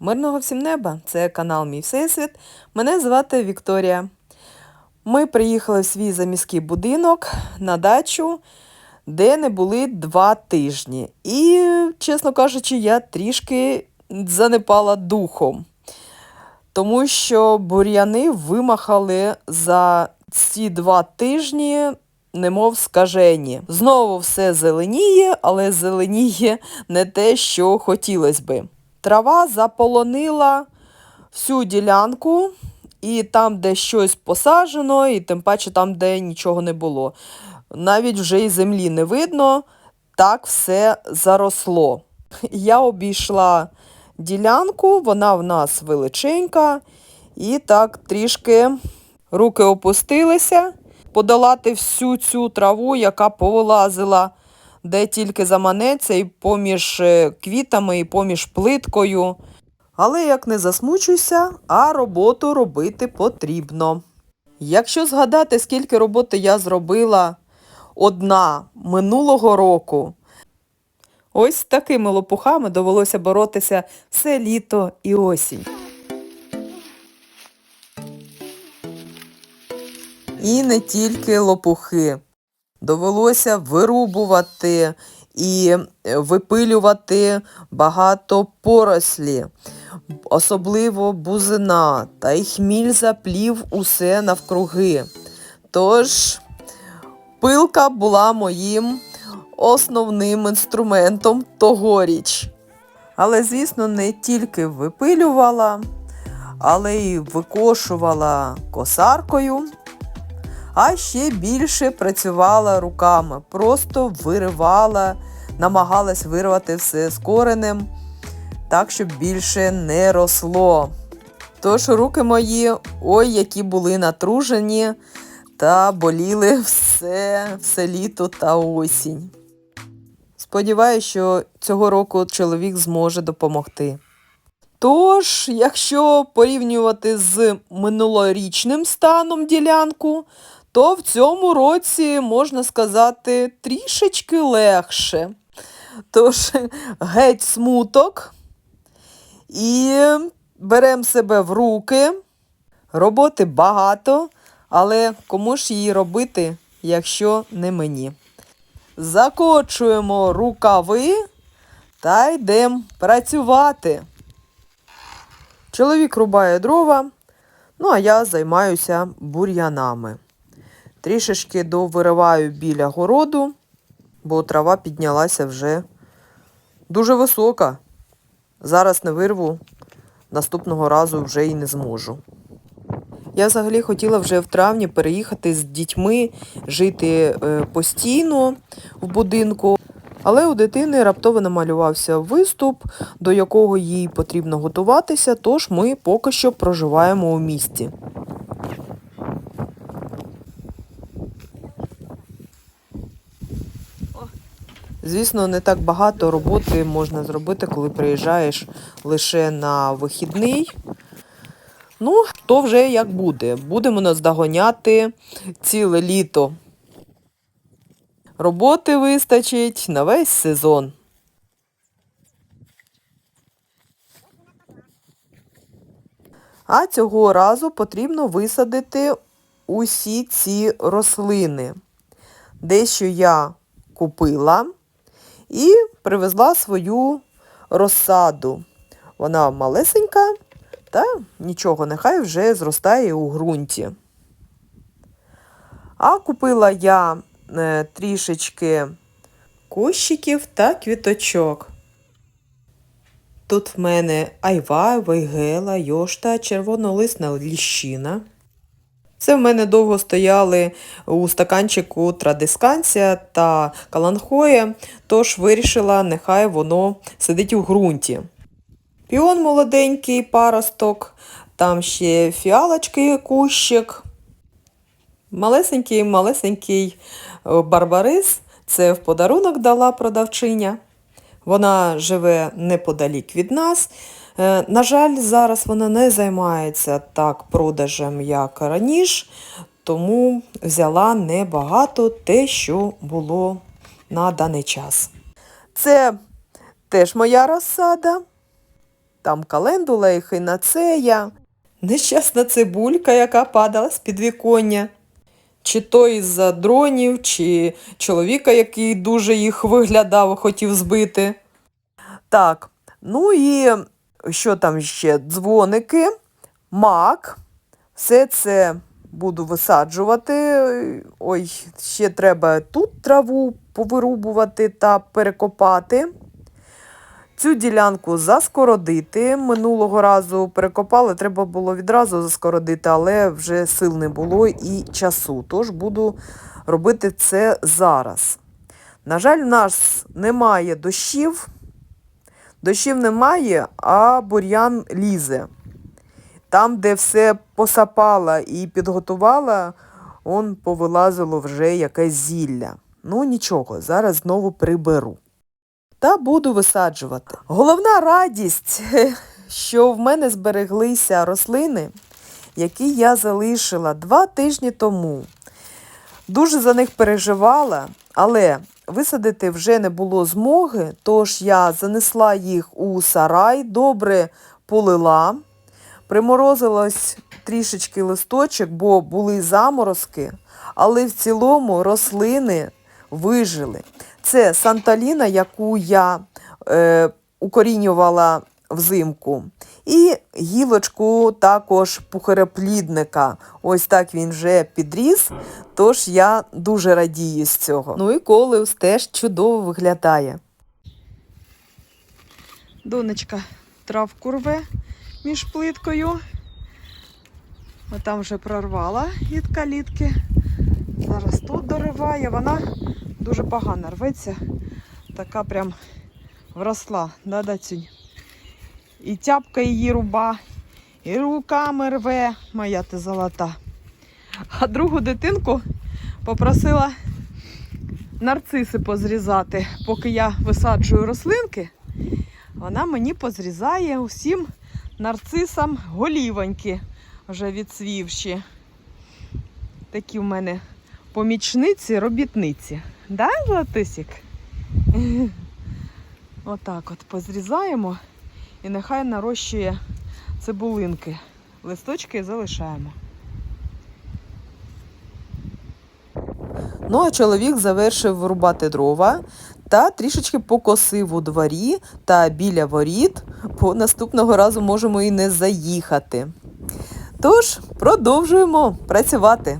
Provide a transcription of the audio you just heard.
Мирного всім неба! Це канал Мій Всесвіт. Мене звати Вікторія. Ми приїхали в свій заміський будинок на дачу, де не були два тижні. І, чесно кажучи, я трішки занепала духом, тому що бур'яни вимахали за ці два тижні, немов скажені. Знову все зеленіє, але зеленіє не те, що хотілося би. Трава заполонила всю ділянку, і там, де щось посаджено, і тим паче там, де нічого не було. Навіть вже і землі не видно, так все заросло. Я обійшла ділянку, вона в нас величенька, і так трішки руки опустилися, подолати всю цю траву, яка повилазила де тільки заманеться, і поміж е, квітами, і поміж плиткою. Але як не засмучуйся, а роботу робити потрібно. Якщо згадати, скільки роботи я зробила одна минулого року, ось такими лопухами довелося боротися все літо і осінь. І не тільки лопухи. Довелося вирубувати і випилювати багато порослі, особливо бузина, та й хміль заплів усе навкруги. Тож пилка була моїм основним інструментом тогоріч. Але, звісно, не тільки випилювала, але й викошувала косаркою а ще більше працювала руками, просто виривала, намагалась вирвати все з коренем, так, щоб більше не росло. Тож руки мої, ой, які були натружені та боліли все, все літо та осінь. Сподіваюся, що цього року чоловік зможе допомогти. Тож, якщо порівнювати з минулорічним станом ділянку, то в цьому році, можна сказати, трішечки легше. Тож, геть смуток і беремо себе в руки. Роботи багато, але кому ж її робити, якщо не мені? Закочуємо рукави та йдемо працювати. Чоловік рубає дрова, ну а я займаюся бур'янами. Трішечки довириваю біля городу, бо трава піднялася вже дуже висока. Зараз не вирву, наступного разу вже і не зможу. Я взагалі хотіла вже в травні переїхати з дітьми, жити е, постійно в будинку. Але у дитини раптово намалювався виступ, до якого їй потрібно готуватися, тож ми поки що проживаємо у місті. Звісно, не так багато роботи можна зробити, коли приїжджаєш лише на вихідний. Ну, то вже як буде. Будемо наздогоняти ціле літо. Роботи вистачить на весь сезон. А цього разу потрібно висадити усі ці рослини. Дещо я купила і привезла свою розсаду. Вона малесенька, та нічого, нехай вже зростає у ґрунті. А купила я е, трішечки кущиків та квіточок. Тут в мене айва, вейгела, йошта, червонолисна ліщина. Це в мене довго стояли у стаканчику традисканція та каланхоє, тож вирішила, нехай воно сидить у ґрунті. Піон молоденький, паросток, там ще фіалочки кущик. Малесенький-малесенький е, барбарис. Це в подарунок дала продавчиня. Вона живе неподалік від нас. Е, на жаль, зараз вона не займається так продажем, як раніше, тому взяла небагато те, що було на даний час. Це теж моя розсада. там календула і хинацея, нещасна цибулька, яка падала з підвіконня. Чи то із-за дронів, чи чоловіка, який дуже їх виглядав, хотів збити. Так, ну і що там ще? Дзвоники, мак. Все це буду висаджувати. Ой, ще треба тут траву повирубувати та перекопати. Цю ділянку заскородити. Минулого разу перекопали, треба було відразу заскородити, але вже сил не було і часу. Тож буду робити це зараз. На жаль, в нас немає дощів. Дощів немає, а бур'ян лізе. Там, де все посапала і підготувала, он повилазило вже якесь зілля. Ну нічого, зараз знову приберу. Та буду висаджувати. Головна радість, що в мене збереглися рослини, які я залишила два тижні тому. Дуже за них переживала, але висадити вже не було змоги, тож я занесла їх у сарай, добре полила, приморозилась трішечки листочок, бо були заморозки, але в цілому рослини вижили. Це санталіна, яку я е, укорінювала взимку. І гілочку також пухареплідника. Ось так він вже підріс, тож я дуже радію з цього. Ну і колеус теж чудово виглядає. Донечка травку рве між плиткою. А там вже прорвала від калітки. Зараз тут дориває. Вона дуже погано рветься. Така прям вросла, да, дацюнь? І тяпка її руба, і руками рве, моя ти золота. А другу дитинку попросила нарциси позрізати, поки я висаджую рослинки. Вона мені позрізає усім нарцисам голівоньки, вже відсвівші. Такі в мене помічниці, робітниці. Да, Златисік? Отак от позрізаємо і нехай нарощує цибулинки. Листочки залишаємо. Ну, а чоловік завершив вирубати дрова та трішечки покосив у дворі та біля воріт, бо наступного разу можемо і не заїхати. Тож, продовжуємо працювати.